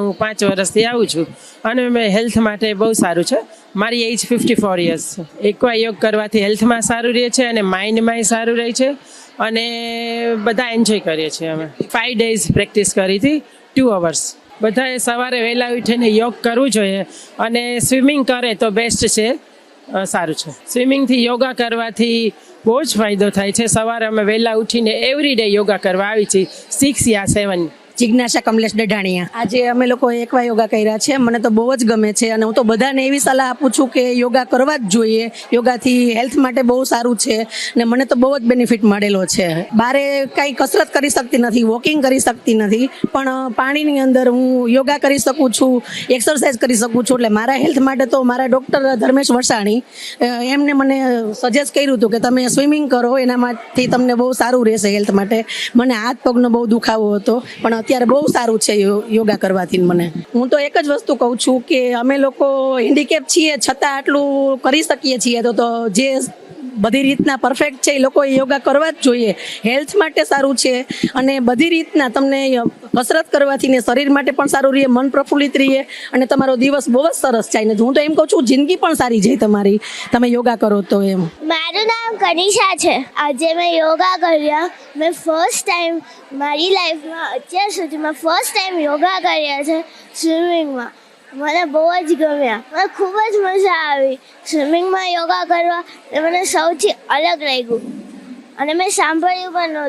હું પાંચ વર્ષથી આવું છું. અને મેં હેલ્થ માટે બહુ સારું છે. મારી એજ ફિફ્ટી ફોર યર્સ છે. એકવા યોગ કરવાથી હેલ્થમાં સારું રહે છે અને માઇન્ડમાંય સારું રહે છે. અને બધા એન્જોય કરીએ છીએ અમે. ફાઇવ ડેઝ પ્રેક્ટિસ કરી હતી ટુ અવર્સ બધાએ સવારે વહેલા ઉઠીને યોગ કરવું જોઈએ. અને સ્વિમિંગ કરે તો બેસ્ટ છે. સારું છે. સ્વિમિંગથી યોગા કરવાથી બહુ જ ફાયદો થાય છે. સવારે અમે વહેલા ઉઠીને એવરી ડે યોગા કરવા આવી છીએ. સિક્સ યા સેવન જિજ્ઞાસા કમલેશ ડઢાણિયા આજે અમે લોકો એકવા યોગા કર્યા છે. મને તો બહુ જ ગમે છે અને હું તો બધાને એવી સલાહ આપું છું કે યોગા કરવા જ જોઈએ. યોગાથી હેલ્થ માટે બહુ સારું છે ને મને તો બહુ જ બેનિફિટ મળેલો છે. બારે કાંઈ કસરત કરી શકતી નથી, વોકિંગ કરી શકતી નથી, પણ પાણીની અંદર હું યોગા કરી શકું છું, એક્સરસાઇઝ કરી શકું છું. એટલે મારા હેલ્થ માટે તો મારા ડૉક્ટર ધર્મેશ વરસાણી એમને મને સજેસ્ટ કર્યું હતું કે તમે સ્વિમિંગ કરો, એનામાંથી તમને બહુ સારું રહેશે હેલ્થ માટે. મને હાથ પગનો બહુ દુખાવો હતો, પણ અત્યારે બહુ સારું છે યોગા કરવાથી મને. હું તો એક જ વસ્તુ કહું છું કે અમે લોકો હેન્ડીકેપ છીએ, છતાં આટલું કરી શકીએ છીએ તો તો જે બધી રીતના પરફેક્ટ છે એ લોકોએ યોગા કરવા જ જોઈએ. હેલ્થ માટે સારું છે અને બધી રીતના તમને કસરત કરવાથી ને શરીર માટે પણ સારું રહે, મન પ્રફુલ્લિત રહે અને તમારો દિવસ બહુ જ સરસ જાય. ને હું તો એમ કહું છું, જિંદગી પણ સારી જાય તમારી. તમે યોગા કરો તો એમ. મારું નામ કનિષા છે. આજે મેં યોગા કર્યા. મેં ફર્સ્ટ ટાઈમ મારી લાઈફમાં અત્યાર સુધીમાં ફર્સ્ટ ટાઈમ યોગા કર્યા છે સ્વિમિંગમાં મને બહુ જ ગમ્યા. મને ખૂબ જ મજા આવી. સ્વિમિંગમાં યોગા કરવા એ મને સૌથી અલગ લાગ્યું. અને મેં સાંભળ્યું પણ નહોતું.